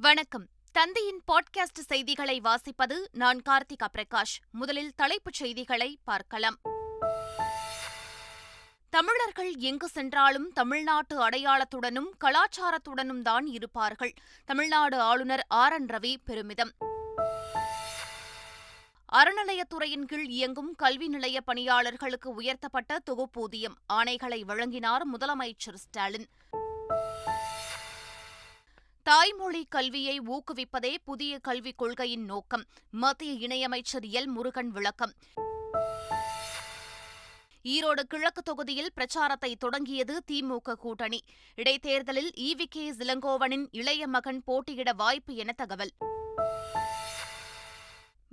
வணக்கம். தந்தையின் பாட்காஸ்ட் செய்திகளை வாசிப்பது நான் கார்த்திகா பிரகாஷ். முதலில் தலைப்புச் செய்திகளை பார்க்கலாம். தமிழர்கள் எங்கு சென்றாலும் தமிழ்நாட்டு அடையாளத்துடனும் கலாச்சாரத்துடனும் தான் இருப்பார்கள். தமிழ்நாடு ஆளுநர் ஆர். என். ரவி பெருமிதம். அறநிலையத்துறையின் கீழ் இயங்கும் கல்வி நிலைய பணியாளர்களுக்கு உயர்த்தப்பட்ட தொகுப்பூதியம். ஆணைகளை வழங்கினார் முதலமைச்சர் ஸ்டாலின். தாய்மொழி கல்வியை ஊக்குவிப்பதே புதிய கல்விக் கொள்கையின் நோக்கம். மத்திய இணையமைச்சர் எல். முருகன் விளக்கம். ஈரோடு கிழக்கு தொகுதியில் பிரச்சாரத்தை தொடங்கியது திமுக கூட்டணி. இடைத்தேர்தலில் ஈவி கே இளங்கோவனின் இளைய மகன் போட்டியிட வாய்ப்பு என தகவல்.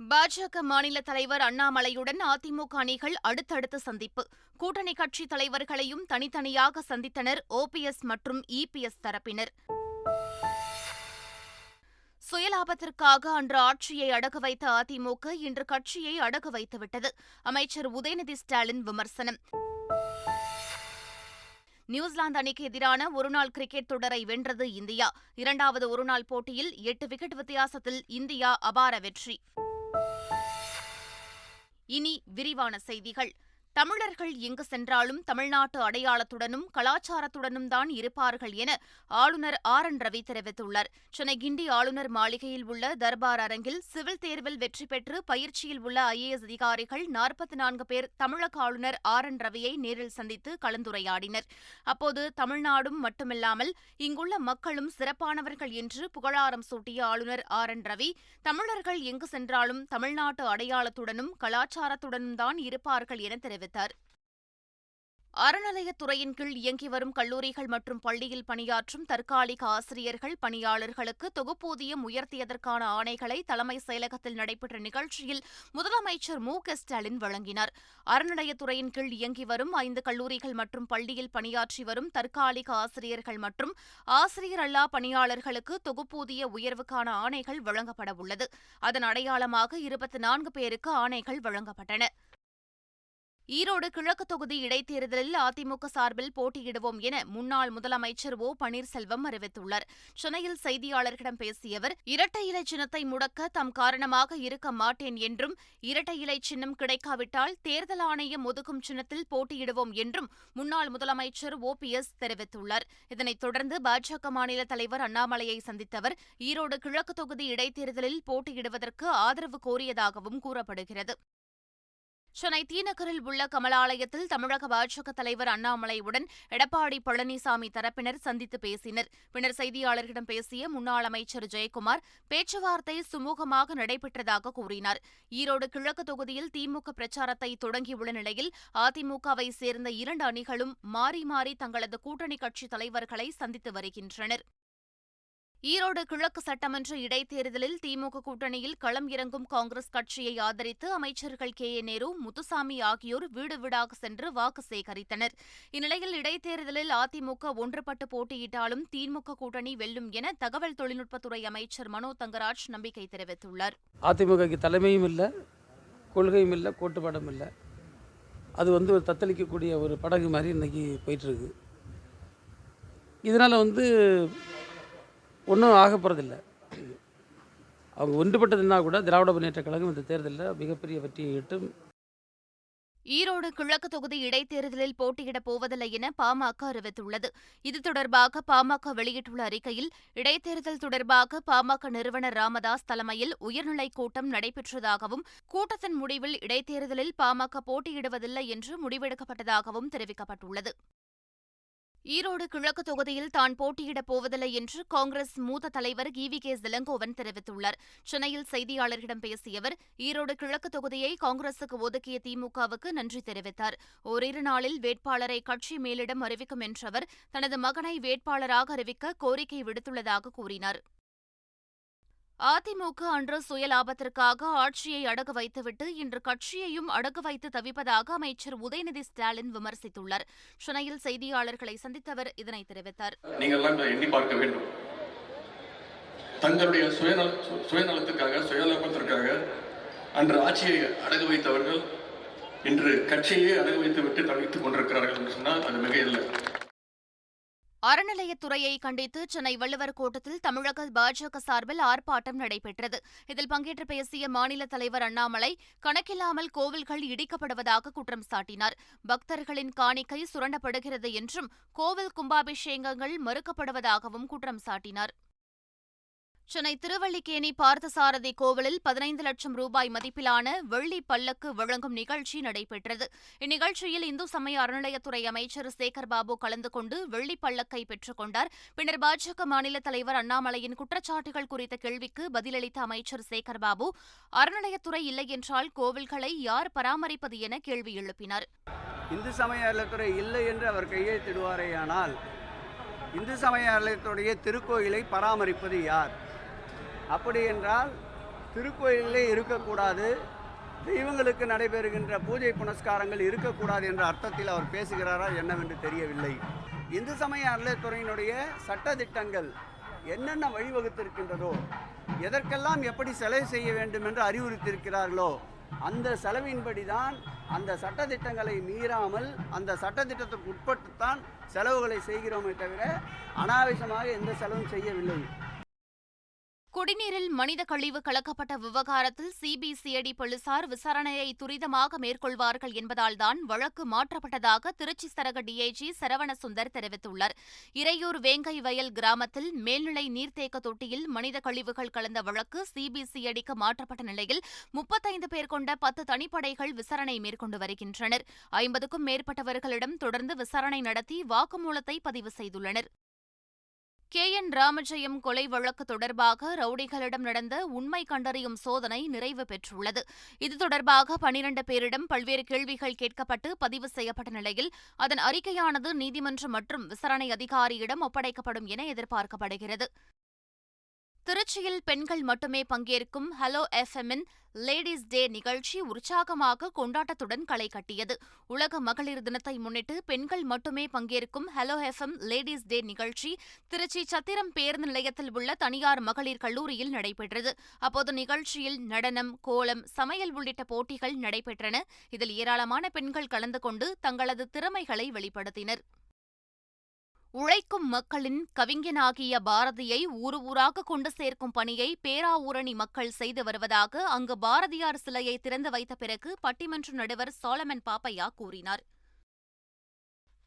பாஜக மாநில தலைவர் அண்ணாமலையுடன் அதிமுக அணிகள் அடுத்தடுத்து சந்திப்பு. கூட்டணி கட்சித் தலைவர்களையும் தனித்தனியாக சந்தித்தனர் ஓபிஎஸ் மற்றும் இபிஎஸ் தரப்பினர். சுயலாபத்திற்காக அன்று ஆட்சியை அடகு வைத்த அதிமுக இன்று கட்சியை அடகு வைத்துவிட்டது அமைச்சர் உதயநிதி ஸ்டாலின் விமர்சனம். நியூசிலாந்து அணிக்கு எதிரான ஒருநாள் கிரிக்கெட் தொடரை வென்றது இந்தியா. இரண்டாவது ஒருநாள் போட்டியில் எட்டு விக்கெட் வித்தியாசத்தில் இந்தியா அபார வெற்றி. இனி விரிவான செய்திகள். தமிழர்கள் எங்கு சென்றாலும் தமிழ்நாட்டு அடையாளத்துடனும் கலாச்சாரத்துடனும் தான் இருப்பார்கள் என ஆளுநர் ஆர். என். ரவி தெரிவித்துள்ளார். சென்னை கிண்டி ஆளுநர் மாளிகையில் உள்ள தர்பார் அரங்கில் சிவில் தேர்வில் வெற்றி பெற்று பயிற்சியில் உள்ள ஐஏஎஸ் அதிகாரிகள் நாற்பத்தி நான்கு பேர் தமிழக ஆளுநர் ஆர். என். ரவியை நேரில் சந்தித்து கலந்துரையாடினர். அப்போது தமிழ்நாடும் மட்டுமில்லாமல் இங்குள்ள மக்களும் சிறப்பானவர்கள் என்று புகழாரம் சூட்டிய ஆளுநர் ஆர். என். ரவி தமிழர்கள் எங்கு சென்றாலும் தமிழ்நாட்டு அடையாளத்துடனும் கலாச்சாரத்துடனும் தான் இருப்பார்கள் என தெரிவித்தார். தெரிவித்தார். அறநிலையத்துறையின் கீழ் இயங்கி வரும் கல்லூரிகள் மற்றும் பள்ளியில் பணியாற்றும் தற்காலிக ஆசிரியர்கள் பணியாளர்களுக்கு தொகுப்பூதியம் உயர்த்தியதற்கான ஆணைகளை தலைமைச் செயலகத்தில் நடைபெற்ற நிகழ்ச்சியில் முதலமைச்சர் மு. க. ஸ்டாலின் வழங்கினார். அறநிலையத்துறையின் கீழ் இயங்கி வரும் ஐந்து கல்லூரிகள் மற்றும் பள்ளியில் பணியாற்றி வரும் தற்காலிக ஆசிரியர்கள் மற்றும் ஆசிரியர் அல்லா பணியாளர்களுக்கு தொகுப்பூதிய உயர்வுக்கான ஆணைகள் வழங்கப்பட உள்ளது அதன் அடையாளமாக இருபத்தி நான்கு பேருக்கு ஆணைகள் வழங்கப்பட்டன. ஈரோடு கிழக்கு தொகுதி இடைத்தேர்தலில் அதிமுக சார்பில் போட்டியிடுவோம் என முன்னாள் முதலமைச்சர் ஓ பன்னீர்செல்வம் அறிவித்துள்ளார். சென்னையில் செய்தியாளர்களிடம் பேசிய அவர் இரட்டை இலை சின்னத்தை முடக்க தாம் காரணமாக இருக்க மாட்டேன் என்றும் இரட்டை இலை சின்னம் கிடைக்காவிட்டால் தேர்தல் ஆணையம் ஒதுக்கும் சின்னத்தில் போட்டியிடுவோம் என்றும் முன்னாள் முதலமைச்சர் ஓ பி எஸ் தெரிவித்துள்ளார். இதனைத் தொடர்ந்து பாஜக மாநில தலைவர் அண்ணாமலையை சந்தித்தவர் ஈரோடு கிழக்கு தொகுதி இடைத்தேர்தலில் போட்டியிடுவதற்கு ஆதரவு கோரியதாகவும் கூறப்படுகிறது. சென்னை தீநகரில் உள்ள கமலாலயத்தில் தமிழக பாஜக தலைவர் அண்ணாமலையுடன் எடப்பாடி பழனிசாமி தரப்பினர் சந்தித்து பேசினர். பின்னர் செய்தியாளர்களிடம் பேசிய முன்னாள் அமைச்சர் ஜெயக்குமார் பேச்சுவார்த்தை சுமூகமாக நடைபெற்றதாக கூறினார். ஈரோடு கிழக்கு தொகுதியில் திமுக பிரச்சாரத்தை தொடங்கியுள்ள நிலையில் அதிமுகவை சேர்ந்த இரண்டு அணிகளும் மாறி மாறி தங்களது கூட்டணி கட்சி தலைவர்களை சந்தித்து வருகின்றனர். ஈரோடு கிழக்கு சட்டமன்ற இடைத்தேர்தலில் திமுக கூட்டணியில் களம் இறங்கும் காங்கிரஸ் கட்சியை ஆதரித்து அமைச்சர்கள் கே. ஏ. நேரு முத்துசாமி ஆகியோர் வீடு வீடாக சென்று வாக்கு சேகரித்தனர். இந்நிலையில் இடைத்தேர்தலில் அதிமுக ஒன்றுபட்டு போட்டியிட்டாலும் திமுக கூட்டணி வெல்லும் என தகவல் தொழில்நுட்பத்துறை அமைச்சர் மனோ தங்கராஜ் நம்பிக்கை தெரிவித்துள்ளார். அதிமுக தலைமையும் இல்லை கொள்கையும் இல்லை கோட்டுப்பாடும் இல்லை. அது வந்து ஒரு தத்தளிக்கக்கூடிய ஒரு படகு மாதிரி இன்றைக்கி போயிட்டுருக்கு இதனால் வந்து ஒன்றும் ஆக போகிறதில்ல அவங்க ஒன்றுபட்டதுன்னா கூட திராவிட முன்னேற்ற கழகம் இந்த தேர்தலில் மிகப்பெரிய வெற்றியை எட்டும் ஈரோடு கிழக்கு தொகுதி இடைத்தேர்தலில் போட்டியிடப் போவதில்லை என பாமக அறிவித்துள்ளது. இது தொடர்பாக பாமக வெளியிட்டுள்ள அறிக்கையில் இடைத்தேர்தல் தொடர்பாக பாமக நிறுவனர் ராமதாஸ் தலைமையில் உயர்நிலைக் கூட்டம் நடைபெற்றதாகவும் கூட்டத்தின் முடிவில் இடைத்தேர்தலில் பாமக போட்டியிடுவதில்லை என்று முடிவெடுக்கப்பட்டதாகவும் தெரிவிக்கப்பட்டுள்ளது. ஈரோடு கிழக்கு தொகுதியில் தான் போட்டியிடப் போவதில்லை என்று காங்கிரஸ் மூத்த தலைவர் வி. கே. இளங்கோவன் தெரிவித்துள்ளார். சென்னையில் செய்தியாளர்களிடம் பேசிய அவர் ஈரோடு கிழக்கு தொகுதியை காங்கிரசுக்கு ஒதுக்கிய திமுகவுக்கு நன்றி தெரிவித்தார். ஓரிரு நாளில் வேட்பாளரை கட்சி மேலிடம் அறிவிக்கும் என்றவர் தனது மகனை வேட்பாளராக அறிவிக்க கோரிக்கை விடுத்துள்ளதாக கூறினார். அதிமுக அன்று சுயலாபத்திற்காக ஆட்சியை அடகு வைத்துவிட்டு இன்று கட்சியையும் அடகு வைத்து தவிப்பதாக அமைச்சர் உதயநிதி ஸ்டாலின் விமர்சித்துள்ளார். சென்னையில் செய்தியாளர்களை சந்தித்தவர் இதனை தெரிவித்தார். தங்களுடைய சுயநல சுயநலத்துக்காக சுயலாபத்திற்காக அன்று ஆட்சியை அடகு வைத்தவர்கள் இன்று கட்சியை அடகு வைத்து விட்டு தவித்துக் கொண்டிருக்கிறார்கள் என்று சொன்னால் அது மிக இல்லை அறநிலையத்துறையை கண்டித்து சென்னை வள்ளுவர் கோட்டத்தில் தமிழக பாஜக சார்பில் ஆர்ப்பாட்டம் நடைபெற்றது. இதில் பங்கேற்று பேசிய மாநில தலைவர் அண்ணாமலை கணக்கில்லாமல் கோவில்கள் இடிக்கப்படுவதாக குற்றம் சாட்டினார். பக்தர்களின் காணிக்கை சுரண்டப்படுகிறது என்றும் கோவில் கும்பாபிஷேகங்கள் மறுக்கப்படுவதாகவும் குற்றம் சாட்டினார். சென்னை திருவல்லிக்கேணி பார்த்தசாரதி கோவிலில் பதினைந்து லட்சம் ரூபாய் மதிப்பிலான வெள்ளி பல்லக்கு வழங்கும் நிகழ்ச்சி நடைபெற்றது. இந்நிகழ்ச்சியில் இந்து சமய அறநிலையத்துறை அமைச்சர் சேகர் பாபு கலந்து கொண்டு வெள்ளி பல்லக்கை பெற்றுக் கொண்டார். பின்னர் பாஜக மாநில தலைவர் அண்ணாமலையின் குற்றச்சாட்டுகள் குறித்த கேள்விக்கு பதிலளித்த அமைச்சர் சேகர் பாபு அறநிலையத்துறை இல்லை என்றால் கோவில்களை யார் பராமரிப்பது என கேள்வி எழுப்பினார். இந்து சமய அறநிலையத்துறை இல்லை என்று அவர் கையெழுத்திடுவாரேயானால் இந்து சமய அறநிலையத்துடைய திருக்கோயிலை பராமரிப்பது யார்? அப்படி என்றால் திருக்கோயிலே இருக்கக்கூடாது. தெய்வங்களுக்கு நடைபெறுகின்ற பூஜை புனஸ்காரங்கள் இருக்கக்கூடாது என்ற அர்த்தத்தில் அவர் பேசுகிறாரா என்னவென்று தெரியவில்லை. இந்து சமய அறநிலையத்துறையினுடைய சட்டதிட்டங்கள் என்னென்ன வழிவகுத்திருக்கின்றதோ எதற்கெல்லாம் எப்படி செலவு செய்ய வேண்டும் என்று அறிவுறுத்தியிருக்கிறார்களோ அந்த செலவின்படிதான் அந்த சட்டத்திட்டங்களை மீறாமல் அந்த சட்டத்திட்டத்திற்கு உட்பட்டுத்தான் செலவுகளை செய்கிறோமே தவிர அனாவசியமாக எந்த செலவும் செய்யவில்லை. குடிநீரில் மனித கழிவு கலக்கப்பட்ட விவகாரத்தில் சிபிசிஐடி போலீசார் விசாரணையை துரிதமாக மேற்கொள்வார்கள் என்பதால்தான் வழக்கு மாற்றப்பட்டதாக திருச்சி சரக டிஐஜி சரவணசுந்தர் தெரிவித்துள்ளார். இறையூர் வேங்கை வயல் கிராமத்தில் மேல்நிலை நீர்த்தேக்க தொட்டியில் மனித கழிவுகள் கலந்த வழக்கு சிபிசிஐடிக்கு மாற்றப்பட்ட நிலையில் முப்பத்தைந்து பேர் கொண்ட பத்து தனிப்படைகள் விசாரணை மேற்கொண்டு வருகின்றனர். ஐம்பதுக்கும் மேற்பட்டவர்களிடம் தொடர்ந்து விசாரணை நடத்தி வாக்குமூலத்தை பதிவு செய்துள்ளனர். கே. என். ராமஜெயம் கொலை வழக்கு தொடர்பாக ரவுடிகளிடம் நடந்த உண்மை கண்டறியும் சோதனை நிறைவு பெற்றுள்ளது. இது தொடர்பாக பனிரண்டு பேரிடம் பல்வேறு கேள்விகள் கேட்கப்பட்டு பதிவு செய்யப்பட்ட நிலையில் அதன் அறிக்கையானது நீதிமன்றம் மற்றும் விசாரணை அதிகாரியிடம் ஒப்படைக்கப்படும் என எதிர்பார்க்கப்படுகிறது. திருச்சியில் பெண்கள் மட்டுமே பங்கேற்கும் ஹலோ எஃப்எம்மின் லேடிஸ் டே நிகழ்ச்சி உற்சாகமாக கொண்டாட்டத்துடன் களை கட்டியது. உலக மகளிர் தினத்தை முன்னிட்டு பெண்கள் மட்டுமே பங்கேற்கும் ஹலோ எஃப்எம் லேடிஸ் டே நிகழ்ச்சி திருச்சி சத்திரம் பேருந்து நிலையத்தில் உள்ள தனியார் மகளிர் கல்லூரியில் நடைபெற்றது. அப்போது நிகழ்ச்சியில் நடனம் கோலம் சமையல் உள்ளிட்ட போட்டிகள் நடைபெற்றன. இதில் ஏராளமான பெண்கள் கலந்து கொண்டு தங்களது திறமைகளை வெளிப்படுத்தினர். உழைக்கும் மக்களின் கவிஞனாகிய பாரதியை ஊரு ஊராக கொண்டு சேர்க்கும் பணியை பேராவூரணி மக்கள் செய்து வருவதாக அங்கு பாரதியார் சிலையை திறந்து வைத்த பிறகு பட்டிமன்ற நடுவர் சோலமன் பாப்பையா கூறினார்.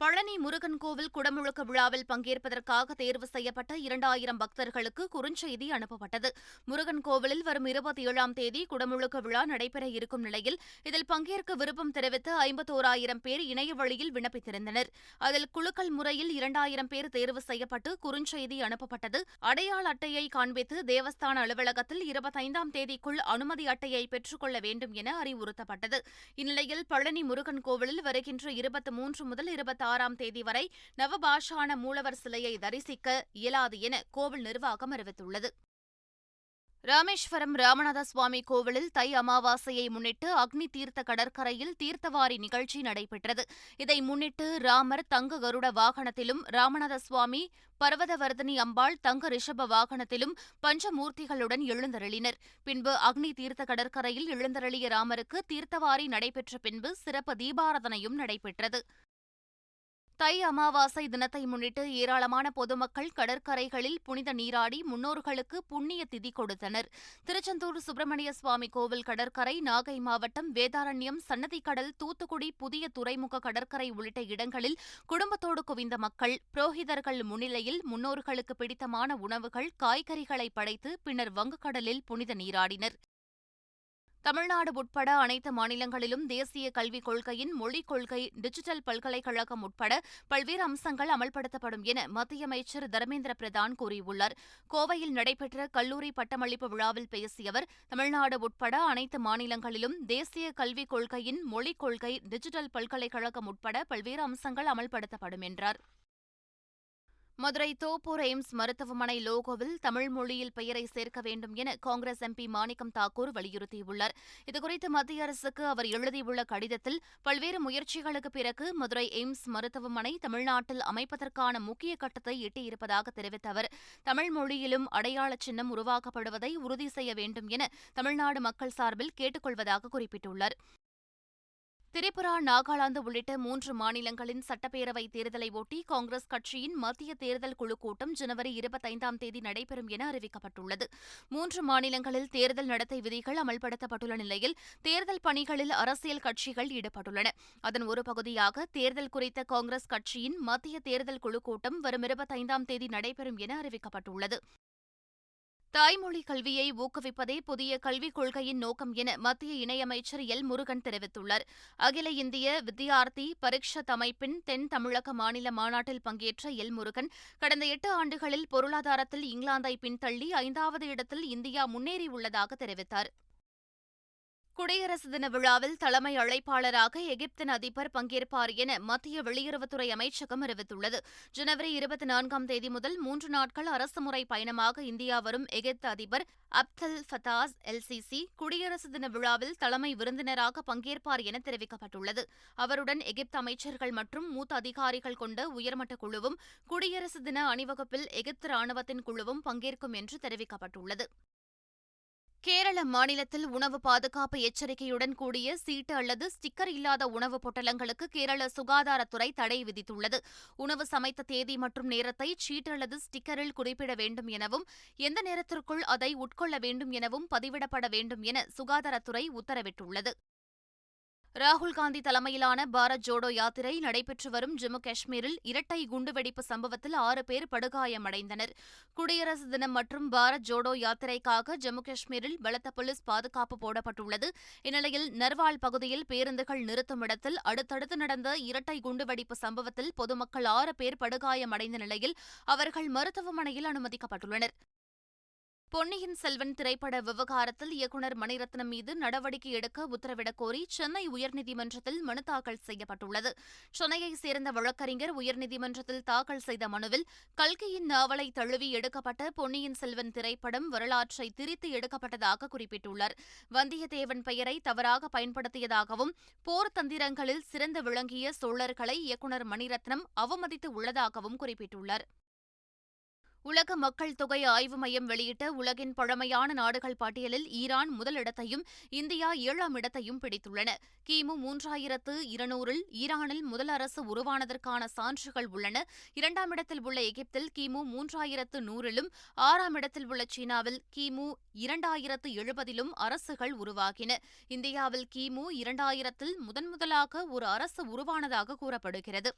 பழனி முருகன் கோவில் குடமுழுக்க விழாவில் பங்கேற்பதற்காக தேர்வு செய்யப்பட்ட இரண்டாயிரம் பக்தர்களுக்கு குறுஞ்செய்தி அனுப்பப்பட்டது. முருகன் கோவிலில் வரும் இருபத்தி ஏழாம் தேதி குடமுழுக்க விழா நடைபெற இருக்கும் நிலையில் இதில் பங்கேற்க விருப்பம் தெரிவித்து ஐம்பத்தோராயிரம் பேர் இணைய வழியில் விண்ணப்பித்திருந்தனர். அதில் குழுக்கள் முறையில் இரண்டாயிரம் பேர் தேர்வு செய்யப்பட்டு குறுஞ்செய்தி அனுப்பப்பட்டது. அடையாள அட்டையை காண்பித்து தேவஸ்தான அலுவலகத்தில் இருபத்தைந்தாம் தேதிக்குள் அனுமதி அட்டையை பெற்றுக்கொள்ள வேண்டும் என அறிவுறுத்தப்பட்டது. இந்நிலையில் பழனி முருகன் கோவிலில் வருகின்ற இருபத்தி மூன்று முதல் இருபத்தி ஆறாம் தேதி வரை நவபாஷான மூலவர் சிலையை தரிசிக்க இயலாது என கோவில் நிர்வாகம் அறிவித்துள்ளது. ராமேஸ்வரம் ராமநாத சுவாமி கோவிலில் தை அமாவாசையை முன்னிட்டு அக்னி தீர்த்த கடற்கரையில் தீர்த்தவாரி நிகழ்ச்சி நடைபெற்றது. இதை முன்னிட்டு ராமர் தங்க கருட வாகனத்திலும் ராமநாத சுவாமி பர்வதவர்தனி அம்பாள் தங்க ரிஷப வாகனத்திலும் பஞ்சமூர்த்திகளுடன் எழுந்தருளினர். பின்பு அக்னி தீர்த்த கடற்கரையில் எழுந்தருளிய ராமருக்கு தீர்த்தவாரி நடைபெற்ற பின்பு சிறப்பு தீபாரதனையும் நடைபெற்றது. தை அமாவாசை தினத்தை முன்னிட்டு ஏராளமான பொதுமக்கள் கடற்கரைகளில் புனித நீராடி முன்னோர்களுக்கு புண்ணிய திதி கொடுத்தனர். திருச்செந்தூர் சுப்பிரமணிய சுவாமி கோவில் கடற்கரை நாகை மாவட்டம் வேதாரண்யம் சன்னதிக்கடல் தூத்துக்குடி புதிய துறைமுக கடற்கரை உள்ளிட்ட இடங்களில் குடும்பத்தோடு குவிந்த மக்கள் புரோகிதர்கள் முன்னிலையில் முன்னோர்களுக்கு பிடித்தமான உணவுகள் காய்கறிகளை படைத்து பின்னர் வங்கக்கடலில் புனித நீராடினர். தமிழ்நாடு உட்பட அனைத்து மாநிலங்களிலும் தேசிய கல்விக் கொள்கையின் மொழிக் கொள்கை டிஜிட்டல் பல்கலைக்கழகம் உட்பட பல்வேறு அம்சங்கள் அமல்படுத்தப்படும் என மத்திய அமைச்சர் தர்மேந்திர பிரதான் கூறியுள்ளார். கோவையில் நடைபெற்ற கல்லூரி பட்டமளிப்பு விழாவில் பேசிய அவர் தமிழ்நாடு உட்பட அனைத்து மாநிலங்களிலும் தேசிய கல்விக் கொள்கையின் மொழிக் கொள்கை டிஜிட்டல் பல்கலைக்கழகம் உட்பட பல்வேறு அம்சங்கள் அமல்படுத்தப்படும் என்றார். மதுரை தோப்பூர் எய்ம்ஸ் மருத்துவமனை லோகோவில் தமிழ் மொழியில் பெயரை சேர்க்க வேண்டும் என காங்கிரஸ் எம்பி மாணிக்கம் தாக்கூர் வலியுறுத்தியுள்ளார். இதுகுறித்து மத்திய அரசுக்கு அவர் எழுதியுள்ள கடிதத்தில் பல்வேறு முயற்சிகளுக்கு பிறகு மதுரை எய்ம்ஸ் மருத்துவமனை தமிழ்நாட்டில் அமைப்பதற்கான முக்கிய கட்டத்தை எட்டியிருப்பதாக தெரிவித்த அவர் தமிழ் மொழியிலும் அடையாள சின்னம் உருவாக்கப்படுவதை உறுதி செய்ய வேண்டும் என தமிழ்நாடு மக்கள் சார்பில் கேட்டுக் கொள்வதாக குறிப்பிட்டுள்ளார். திரிபுரா நாகாலாந்து உள்ளிட்ட மூன்று மாநிலங்களின் சட்டப்பேரவை தேர்தலை ஒட்டி காங்கிரஸ் கட்சியின் மத்திய தேர்தல் குழு கூட்டம் ஜனவரி இருபத்தைந்தாம் தேதி நடைபெறும் என அறிவிக்கப்பட்டுள்ளது. மூன்று மாநிலங்களில் தேர்தல் நடத்தை விதிகள் அமல்படுத்தப்பட்டுள்ள நிலையில் தேர்தல் பணிகளில் அரசியல் கட்சிகள் ஈடுபட்டுள்ளன. அதன் ஒரு பகுதியாக தேர்தல் குறித்த காங்கிரஸ் கட்சியின் மத்திய தேர்தல் குழு கூட்டம் வரும் இருபத்தைந்தாம் தேதி நடைபெறும் என அறிவிக்கப்பட்டுள்ளது. தாய்மொழி கல்வியை ஊக்குவிப்பதே புதிய கல்விக் கொள்கையின் நோக்கம் என மத்திய இணையமைச்சர் எல். முருகன் தெரிவித்துள்ளார். அகில இந்திய வித்யார்த்தி பரீட்சத் அமைப்பின் தென் தமிழக மாநில மாநாட்டில் பங்கேற்ற எல். முருகன் கடந்த எட்டு ஆண்டுகளில் பொருளாதாரத்தில் இங்கிலாந்தை பின்தள்ளி ஐந்தாவது இடத்தில் இந்தியா முன்னேறியுள்ளதாக தெரிவித்தார். குடியரசு தின விழாவில் தலைமை அழைப்பாளராக எகிப்தின் அதிபர் பங்கேற்பார் என மத்திய வெளியுறவுத்துறை அமைச்சகம் அறிவித்துள்ளது. ஜனவரி இருபத்தி நான்காம் தேதி முதல் மூன்று நாட்கள் அரசுமுறை பயணமாக இந்தியா வரும் எகிப்து அதிபர் அப்தல் ஃபதாஸ் எல்சிசி குடியரசு தின விழாவில் தலைமை விருந்தினராக பங்கேற்பார் என தெரிவிக்கப்பட்டுள்ளது. அவருடன் எகிப்து அமைச்சர்கள் மற்றும் மூத்த அதிகாரிகள் கொண்ட உயர்மட்ட குழுவும் குடியரசு தின அணிவகுப்பில் எகிப்து ராணுவத்தின் குழுவும் பங்கேற்கும் என்று தெரிவிக்கப்பட்டுள்ளது. கேரள மாநிலத்தில் உணவு பாதுகாப்பு எச்சரிக்கையுடன் கூடிய சீட்டு அல்லது ஸ்டிக்கர் இல்லாத உணவுப் பொட்டலங்களுக்கு கேரள சுகாதாரத்துறை தடை விதித்துள்ளது. உணவு சமைத்த தேதி மற்றும் நேரத்தை சீட்டு அல்லது ஸ்டிக்கரில் குறிப்பிட வேண்டும் எனவும் எந்த நேரத்திற்குள் அதை உட்கொள்ள வேண்டும் எனவும் பதிவிடப்பட வேண்டும் என சுகாதாரத்துறை உத்தரவிட்டுள்ளது. ராகுல் காந்தி தலைமையிலான பாரத் ஜோடோ யாத்திரை நடைபெற்று வரும் ஜம்மு காஷ்மீரில் இரட்டை குண்டுவெடிப்பு சம்பவத்தில் ஆறு பேர் படுகாயமடைந்தனர். குடியரசு தினம் மற்றும் பாரத் ஜோடோ யாத்திரைக்காக ஜம்மு காஷ்மீரில் பலத்த போலீஸ் பாதுகாப்பு போடப்பட்டுள்ளது. இந்நிலையில் நர்வால் பகுதியில் பேருந்துகள் நிறுத்தும் இடத்தில் அடுத்தடுத்து நடந்த இரட்டை குண்டுவெடிப்பு சம்பவத்தில் பொதுமக்கள் ஆறு பேர் படுகாயமடைந்த நிலையில் அவர்கள் மருத்துவமனையில் அனுமதிக்கப்பட்டுள்ளனர். பொன்னியின் செல்வன் திரைப்பட விவகாரத்தில் இயக்குநர் மணிரத்னம் மீது நடவடிக்கை எடுக்க உத்தரவிடக் கோரி சென்னை உயர்நீதிமன்றத்தில் மனு தாக்கல் செய்யப்பட்டுள்ளது. சென்னையைச் சேர்ந்த வழக்கறிஞர் உயர்நீதிமன்றத்தில் தாக்கல் செய்த மனுவில் கல்கியின் நாவலை தழுவி எடுக்கப்பட்ட பொன்னியின் செல்வன் திரைப்படம் வரலாற்றை திரித்து எடுக்கப்பட்டதாக குறிப்பிட்டுள்ளார். வந்தியத்தேவன் பெயரை தவறாக பயன்படுத்தியதாகவும் போர் தந்திரங்களில் சிறந்து விளங்கிய சோழர்களை இயக்குநர் மணிரத்னம் அவமதித்து உள்ளதாகவும் குறிப்பிட்டுள்ளார். உலக மக்கள் தொகை ஆய்வு மையம் வெளியிட்ட உலகின் பழமையான நாடுகள் பட்டியலில் ஈரான் முதலிடத்தையும் இந்தியா ஏழாம் இடத்தையும் பிடித்துள்ளன. கிமு மூன்றாயிரத்து இருநூறில் ஈரானில் முதல் அரசு உருவானதற்கான சான்றுகள் உள்ளன. இரண்டாம் இடத்தில் உள்ள எகிப்தில் கிமு மூன்றாயிரத்து நூறிலும் ஆறாம் இடத்தில் உள்ள சீனாவில் கிமு இரண்டாயிரத்து எழுபதிலும் அரசுகள் உருவாகின. இந்தியாவில் கிமு இரண்டாயிரத்தில் முதன்முதலாக ஒரு அரசு உருவானதாக கூறப்படுகிறது.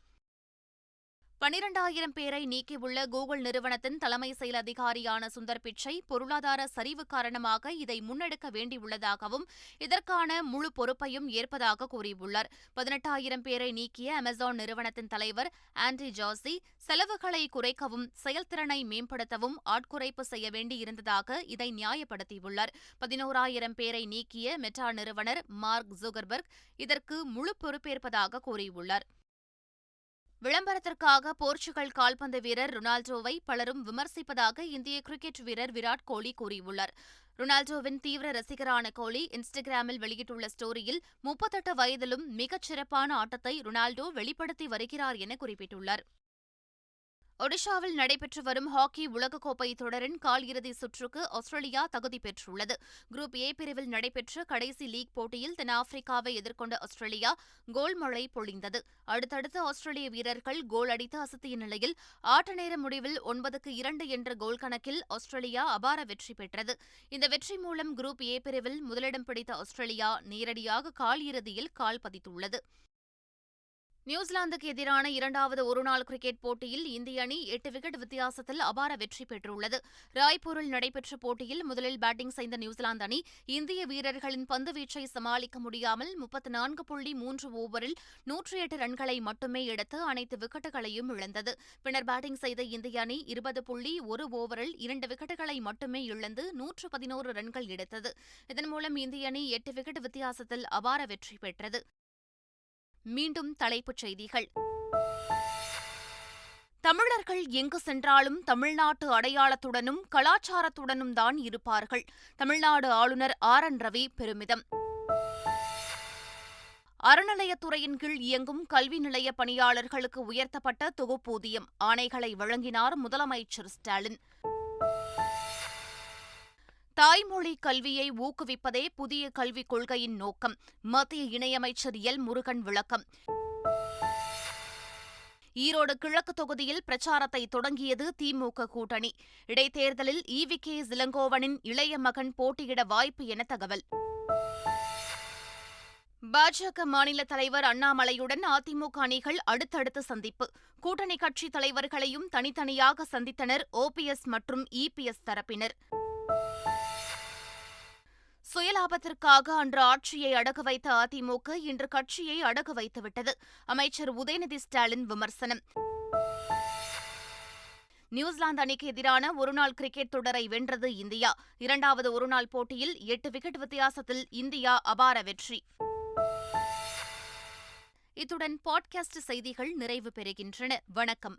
பனிரெண்டாயிரம் பேரை நீக்கியுள்ள கூகுள் நிறுவனத்தின் தலைமை செயல் அதிகாரியான சுந்தர் பிச்சை பொருளாதார சரிவு காரணமாக இதை முன்னெடுக்க வேண்டியுள்ளதாகவும் இதற்கான முழு பொறுப்பையும் ஏற்பதாக கூறியுள்ளார். பதினெட்டாயிரம் பேரை நீக்கிய அமேசான் நிறுவனத்தின் தலைவர் ஆண்டி ஜாசி செலவுகளை குறைக்கவும் செயல்திறனை மேம்படுத்தவும் ஆட்குறைப்பு செய்ய வேண்டியிருந்ததாக இதை நியாயப்படுத்தியுள்ளார். பதினோராயிரம் பேரை நீக்கிய மெட்டா நிறுவனர் மார்க் ஜுகர்பர்க் இதற்கு முழு பொறுப்பேற்பதாக கூறியுள்ளார். விளம்பரத்திற்காக போர்ச்சுகல் கால்பந்து வீரர் ரொனால்டோவை பலரும் விமர்சிப்பதாக இந்திய கிரிக்கெட் வீரர் விராட் கோலி கூறியுள்ளார். ரொனால்டோவின் தீவிர ரசிகரான கோலி இன்ஸ்டாகிராமில் வெளியிட்டுள்ள ஸ்டோரியில் முப்பத்தெட்டு வயதிலும் மிகச் சிறப்பான ஆட்டத்தை ரொனால்டோ வெளிப்படுத்தி வருகிறார் என குறிப்பிட்டுள்ளார். ஒடிஷாவில் நடைபெற்று வரும் ஹாக்கி உலகக்கோப்பை தொடரின் கால் இறுதி சுற்றுக்கு ஆஸ்திரேலியா தகுதி பெற்றுள்ளது. குரூப் ஏ பிரிவில் நடைபெற்ற கடைசி லீக் போட்டியில் தென்னாப்பிரிக்காவை எதிர்கொண்ட ஆஸ்திரேலியா கோல் மழை பொழிந்தது. அடுத்தடுத்து ஆஸ்திரேலிய வீரர்கள் கோல் அடித்து அசத்திய நிலையில் ஆட்ட நேர முடிவில் ஒன்பதுக்கு இரண்டு என்ற கோல் கணக்கில் ஆஸ்திரேலியா அபார வெற்றி பெற்றது. இந்த வெற்றி மூலம் குரூப் ஏ பிரிவில் முதலிடம் பிடித்த ஆஸ்திரேலியா நேரடியாக கால் இறுதியில் கால் பதித்துள்ளது நியூசிலாந்துக்கு எதிரான இரண்டாவது ஒருநாள் கிரிக்கெட் போட்டியில் இந்திய அணி எட்டு விக்கெட் வித்தியாசத்தில் அபார வெற்றி பெற்றுள்ளது. ராய்ப்பூரில் நடைபெற்ற போட்டியில் முதலில் பேட்டிங் செய்த நியூசிலாந்து அணி இந்திய வீரர்களின் பந்துவீச்சை சமாளிக்க முடியாமல் முப்பத்து நான்கு புள்ளி மூன்று ஓவரில் நூற்றி எட்டு ரன்களை மட்டுமே எடுத்து அனைத்து விக்கெட்டுகளையும் இழந்தது. பின்னர் பேட்டிங் செய்த இந்திய அணி இருபது புள்ளி ஒரு ஓவரில் இரண்டு விக்கெட்டுகளை மட்டுமே இழந்து நூற்று பதினோரு ரன்கள் எடுத்தது. இதன் மூலம் இந்திய அணி எட்டு விக்கெட் வித்தியாசத்தில் அபார வெற்றி பெற்றது. மீண்டும் தலைப்புச் செய்திகள். தமிழர்கள் எங்கு சென்றாலும் தமிழ்நாட்டு அடையாளத்துடனும் கலாச்சாரத்துடனும் தான் இருப்பார்கள். தமிழ்நாடு ஆளுநர் ஆர். என். ரவி பெருமிதம். அறநிலையத்துறையின் கீழ் இயங்கும் கல்வி நிலைய பணியாளர்களுக்கு உயர்த்தப்பட்ட தொகுப்பூதியம். ஆணைகளை வழங்கினார் முதலமைச்சர் ஸ்டாலின். தாய்மொழி கல்வியை ஊக்குவிப்பதே புதிய கல்விக் கொள்கையின் நோக்கம். மத்திய இணையமைச்சர் எல். முருகன் விளக்கம். ஈரோடு கிழக்கு தொகுதியில் பிரச்சாரத்தை தொடங்கியது திமுக கூட்டணி. இடைத்தேர்தலில் ஈவி கே. இளங்கோவனின் இளைய மகன் போட்டியிட வாய்ப்பு என தகவல். பாஜக மாநில தலைவர் அண்ணாமலையுடன் அதிமுக அணிகள் அடுத்தடுத்து சந்திப்பு. கூட்டணி கட்சி தலைவர்களையும் தனித்தனியாக சந்தித்தனர் ஓபிஎஸ் மற்றும் இபிஎஸ் தரப்பினர். சுயலாபத்திற்காக அன்று ஆட்சியை அடகு வைத்த அதிமுக இன்று கட்சியை அடகு வைத்துவிட்டது அமைச்சர் உதயநிதி ஸ்டாலின் விமர்சனம். நியூசிலாந்து அணிக்கு எதிரான ஒருநாள் கிரிக்கெட் தொடரை வென்றது இந்தியா. இரண்டாவது ஒருநாள் போட்டியில் எட்டு விக்கெட் வித்தியாசத்தில் இந்தியா அபார வெற்றி. இத்துடன் பாட்காஸ்ட் செய்திகள் நிறைவு பெறுகின்றன. வணக்கம்.